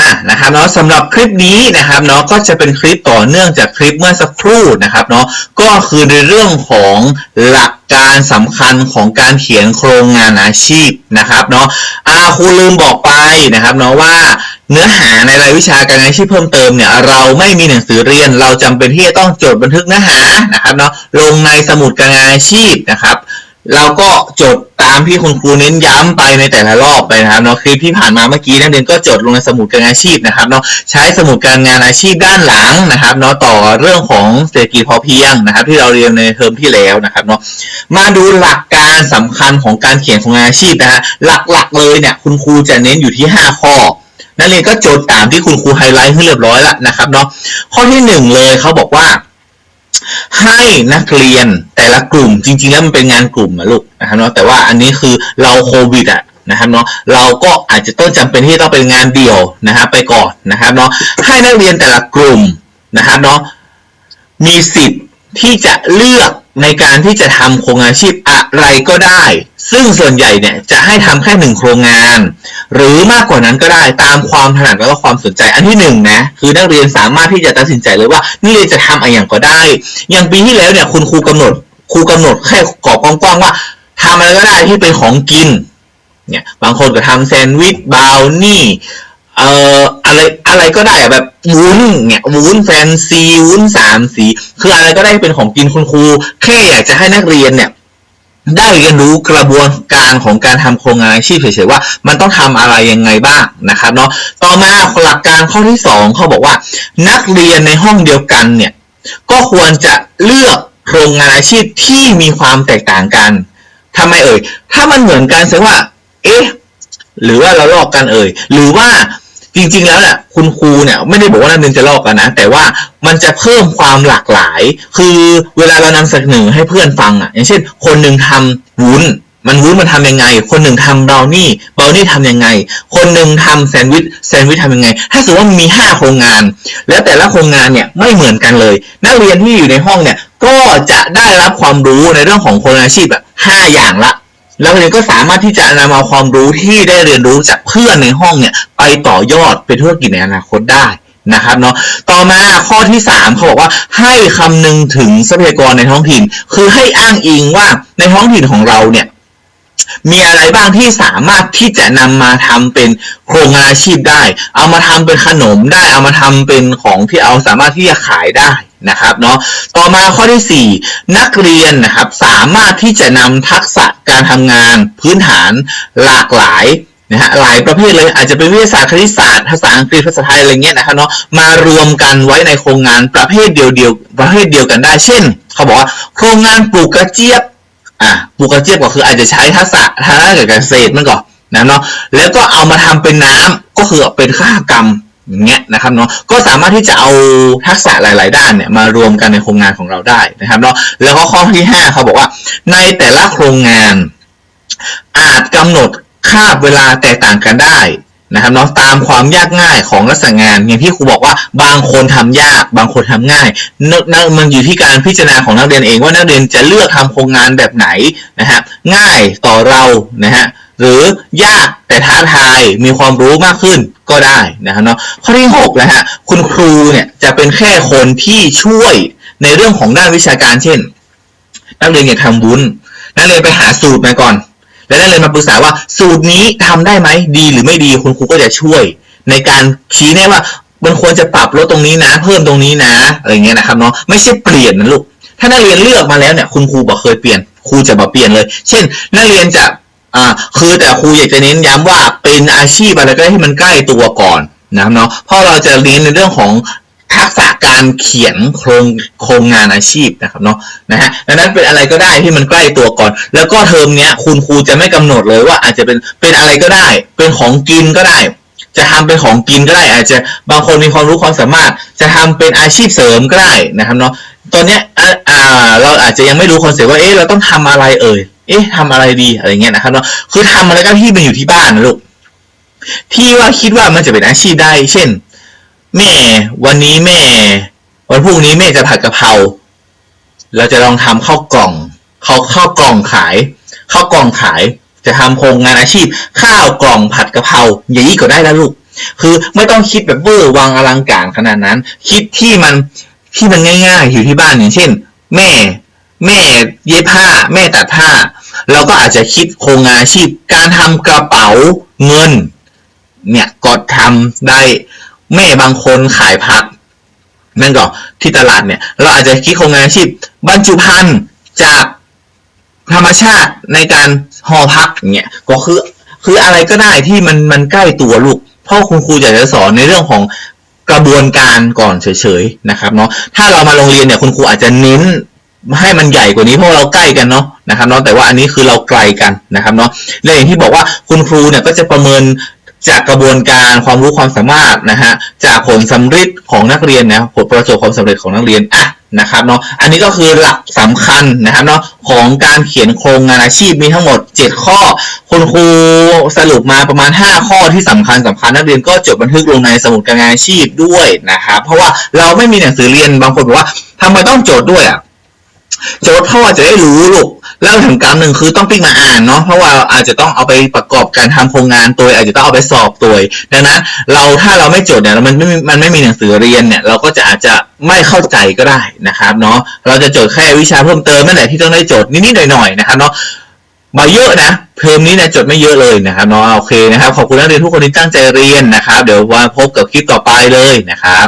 อะนะครับเนาะสำหรับคลิปนี้นะครับเนาะก็จะเป็นคลิปต่อเนื่องจากคลิปเมื่อสักครู่นะครับเนาะก็คือในเรื่องของหลักการสำคัญของการเขียนโครงงานอาชีพนะครับเนาะอาครูลืมบอกไปนะครับเนาะว่าเนื้อหาในรายวิชาการงานอาชีพเพิ่มเติมเนี่ยเราไม่มีหนังสือเรียน เราจำเป็นที่จะต้องจดบันทึกเนื้อหานะครับเนาะลงในสมุดการงานอาชีพนะครับ เราก็จดตามที่คุณครูเน้นย้ำไปในแต่ละรอบไปนะครับเนาะคลิปที่ผ่านมาเมื่อกี้นักเรียนก็จดลงในสมุดการงานอาชีพนะครับเนาะใช้สมุดการงานอาชีพด้านหลังนะครับเนาะต่อเรื่องของเศรษฐกิจพอเพียงนะครับ ที่เราเรียนในเทอมที่แล้วนะครับเนาะมาดูหลักการสำคัญของการเขียนโครงงานอาชีพนะฮะหลักๆเลยเนี่ยคุณครูจะเน้นอยู่ที่ 5 ข้อนักเรียนก็จดตามที่คุณครูไฮไลท์ให้เรียบร้อยแล้วนะครับเนาะข้อที่หนึ่งเลยเขาบอกว่า ให้นักเรียนแต่ละกลุ่มจริง ๆ แล้วมันเป็นงานกลุ่มนะลูกนะครับเนาะแต่ว่าอันนี้คือเราโควิดอะนะครับเนาะเราก็อาจจะต้องจำเป็นที่ต้องเป็นงานเดี่ยวนะครับไปก่อนนะครับเนาะให้นักเรียนแต่ละกลุ่มนะครับเนาะมีสิทธิ์ที่จะเลือก ในการที่จะทำโครงงานอาชีพอะไรก็ได้ ซึ่งส่วนใหญ่เนี่ยจะให้ทำแค่หนึ่งโครงงาน หรือมากกว่านั้นก็ได้ตามความถนัดแล้วก็ความสนใจอันที่หนึ่งนะคือนักเรียนสามารถที่จะตัดสินใจเลยว่านักเรียนจะทำอะไรอย่างก็ได้ อย่างปีที่แล้วเนี่ยคุณครูกำหนดครูกำหนดแค่กรอบกว้างๆว่าทำอะไรก็ได้ที่เป็นของกินเนี่ยบางคนก็ทำแซนด์วิชบราวนี่ เอ่ออะไรอะไรก็ได้อะแบบวุ้นเนี่ยวุ้นแฟนซีวุ้นสามสีคืออะไรก็ได้เป็นของกินคุณครูแค่อยากจะให้นักเรียนเนี่ยได้เรียนรู้กระบวนการของการทำโครงงานอาชีพเฉยๆว่า มันต้องทำอะไรยังไงบ้างนะครับเนาะต่อมาหลักการข้อที่สองเขาบอกว่า นักเรียนในห้องเดียวกันเนี่ยก็ควรจะเลือกโครงงานอาชีพที่มีความแตกต่างกันทำไมเอ่ย ถ้ามันเหมือนกันแสดงว่า เอ๊ะ หรือว่าเราลอกกันเอ่ย หรือว่า จริงๆแล้วเนี่ยคุณครูเนี่ยไม่ได้บอกว่านักเรียนจะลอกกันนะ แต่ว่ามันจะเพิ่มความหลากหลาย คือเวลาเรานำเสนอให้เพื่อนฟังอะ อย่างเช่น คนหนึ่งทำวุ้น มันวุ้นมันทำยังไง คนหนึ่งทำบราวนี่บราวนี่ทำยังไง คนหนึ่งทำแซนด์วิชแซนด์วิชทำยังไง ถ้าสมมติว่ามีห้าโครงงาน แล้วแต่ละโครงงานเนี่ยไม่เหมือนกันเลย นักเรียนที่อยู่ในห้องเนี่ยก็จะได้รับความรู้ในเรื่องของโครงงานอาชีพแบบห้าอย่างละ แล้วเรียนก็สามารถที่จะนำเอาความรู้ที่ได้เรียนรู้จากเพื่อนในห้องเนี่ย ไปต่อยอดเป็นธุรกิจในอนาคตได้นะครับเนาะต่อมาข้อที่สามเขาบอกว่าให้คำนึงถึงทรัพยากรในท้องถิ่น คือให้อ้างอิงว่าในท้องถิ่นของเราเนี่ยมีอะไรบ้างที่สามารถที่จะนำมาทำเป็นโครงงานอาชีพได้ เอามาทำเป็นขนมได้ เอามาทำเป็นของที่เอาสามารถที่จะขายได้ นะครับเนาะต่อมาข้อที่ 4 นักเรียนนะครับสามารถที่จะนำทักษะการทำงานพื้นฐานหลากหลายนะฮะหลายประเภทเลยอาจจะเป็นวิทยาศาสตร์คณิตศาสตร์ภาษาอังกฤษภาษาไทยอะไรเงี้ยนะครับเนาะมารวมกันไว้ในโครงงานประเภทเดียวเดียวประเภทเดียวกันได้ เช่น เขาบอกว่าโครงงานปลูกกระเจี๊ยบอะปลูกกระเจี๊ยบก็คืออาจจะใช้ทักษะทางด้านการเกษตรมันก่อนนะเนาะแล้วก็เอามาทำเป็นน้ำก็คือเป็นข้ากรรม อย่างเงี้ยนะครับเนาะก็สามารถที่จะเอาทักษะหลาย ๆ ด้านเนี่ยมารวมกันในโครงงานของเราได้นะครับเนาะแล้วก็ข้อที่ห้าเขาบอกว่า ในแต่ละโครงงาน อาจกำหนดคาบเวลาแตกต่างกันได้นะครับเนาะตามความยากง่ายของลักษณะงานอย่างที่ครูบอกว่าบางคนทำยาก บางคนทำง่ายนนมันอยู่ที่การพิจารณาของนักเรียนเองว่านักเรียนจะเลือกทำโครงงานแบบไหนนะฮะง่ายต่อเรานะฮะ หรือยากแต่ท้าทายมีความรู้มากขึ้นก็ได้นะครับเนาะข้อที่หกนะฮะคุณครูเนี่ยจะเป็นแค่คนที่ช่วยในเรื่องของด้านวิชาการเช่น นักเรียนอยากทำวุ้นนักเรียนไปหาสูตรมาก่อน แล้วนักเรียนมาปรึกษาว่าสูตรนี้ทำได้ไหมดีหรือไม่ดีคุณครูก็จะช่วย ในการชี้แนะว่ามันควรจะปรับลดตรงนี้นะ เพิ่มตรงนี้นะอะไรเงี้ยนะครับเนาะไม่ใช่เปลี่ยนนะลูกถ้านักเรียนเลือกมาแล้วเนี่ยคุณครูบอกเคยเปลี่ยนครูจะมาเปลี่ยนเลย เช่น นักเรียนจะ อ่าคือแต่ครูอยากจะเน้นย้ำว่าเป็นอาชีพอะไรก็ได้ที่มันใกล้ตัวก่อนนะครับเนาะเพราะเราจะเรียนในเรื่องของทักษะการเขียนโครงโครงงานอาชีพนะครับเนาะนะฮะดังนั้นเป็นอะไรก็ได้ที่มันใกล้ตัวก่อน แล้วก็เทอมเนี้ยคุณครูจะไม่กำหนดเลยว่าอาจจะเป็นเป็นอะไรก็ได้ เป็นของกินก็ได้ จะทำเป็นของกินก็ได้ อาจจะบางคนมีความรู้ความสามารถ จะทำเป็นอาชีพเสริมก็ได้นะครับเนาะตอนเนี้ยอ่าอ่าเราอาจจะยังไม่รู้คอนเซ็ปต์ว่าเอ๊ะเราต้องทำอะไรเอ่ย เอ๊ะทำอะไรดีอะไรเงี้ยนะครับเนาะคือทำอะไรก็ที่มันอยู่ที่บ้านนะลูกที่ว่าคิดว่ามันจะเป็นอาชีพได้ เช่น แม่วันนี้แม่ วันพรุ่งนี้แม่จะผัดกะเพราเราจะลองทำข้าวกล่องเขาข้าวกล่องขายข้าวกล่องขาย จะทำโครงงานอาชีพ ข้าวกล่องผัดกะเพราอย่างนี้ก็ได้แล้วลูก คือไม่ต้องคิดแบบเวอร์วังอลังการขนาดนั้น คิดที่มันที่มันง่าย ๆ อยู่ที่บ้านอย่างเช่น แม่ แม่เย็บผ้า แม่ตัดผ้า เราก็อาจจะคิดโครงงานอาชีพ การทำกระเป๋าเงิน เนี่ยก็ทำได้แม่บางคนขายผักนั่นก็ที่ตลาดเนี่ย เราอาจจะคิดโครงงานอาชีพ บรรจุภัณฑ์จากธรรมชาติในการห่อพักเนี่ยก็คือคืออะไรก็ได้ที่มันมันใกล้ตัวลูกพ่อคุณครูอยากจะสอนในเรื่องของกระบวนการก่อนเฉยๆนะครับเนาะถ้าเรามาโรงเรียนเนี่ยคุณครูอาจจะเน้น ให้มันใหญ่กว่านี้เพราะเราใกล้กันเนาะนะครับเนาะแต่ว่าอันนี้คือเราไกลกันนะครับเนาะและอย่างที่บอกว่าคุณครูเนี่ยก็จะประเมินจากกระบวนการความรู้ความสามารถนะฮะจากผลสำเร็จของนักเรียนนะผลประสบความสำเร็จของนักเรียนอะนะครับเนาะอันนี้ก็คือหลักสำคัญนะครับเนาะของการเขียนโครงงานอาชีพมีทั้งหมด 7 ข้อ คุณครูสรุปมาประมาณ 5 ข้อที่สำคัญสำคัญนักเรียนก็จดบันทึกลงในสมุดการงานอาชีพด้วยนะครับเพราะว่าเราไม่มีหนังสือเรียนบางคนบอกว่าทำไมต้องจดด้วยอะ โจทย์พ่อจะได้รู้ลูกแล้วถึงกรรมหนึ่งคือต้องปิ๊กมาอ่านเนาะเพราะว่าอาจจะต้องเอาไปประกอบการทำโครงงานตัว อาจจะต้องเอาไปสอบตัวดังนั้นเราถ้าเราไม่จดเนี่ยมันไม่มันไม่มีหนังสือเรียนเนี่ยเราก็จะอาจจะไม่เข้าใจก็ได้นะครับเนาะเราจะจดแค่วิชาเพิ่มเติมนั่นแหละที่ต้องได้จดนิดๆหน่อยๆนะครับเนาะมาเยอะนะเทอมนี้เนี่ยจดไม่เยอะเลยนะครับเนาะโอเคนะครับขอบคุณนักเรียนทุกคนที่ตั้งใจเรียนนะครับ เดี๋ยวมาพบกับคลิปต่อไปเลยนะครับ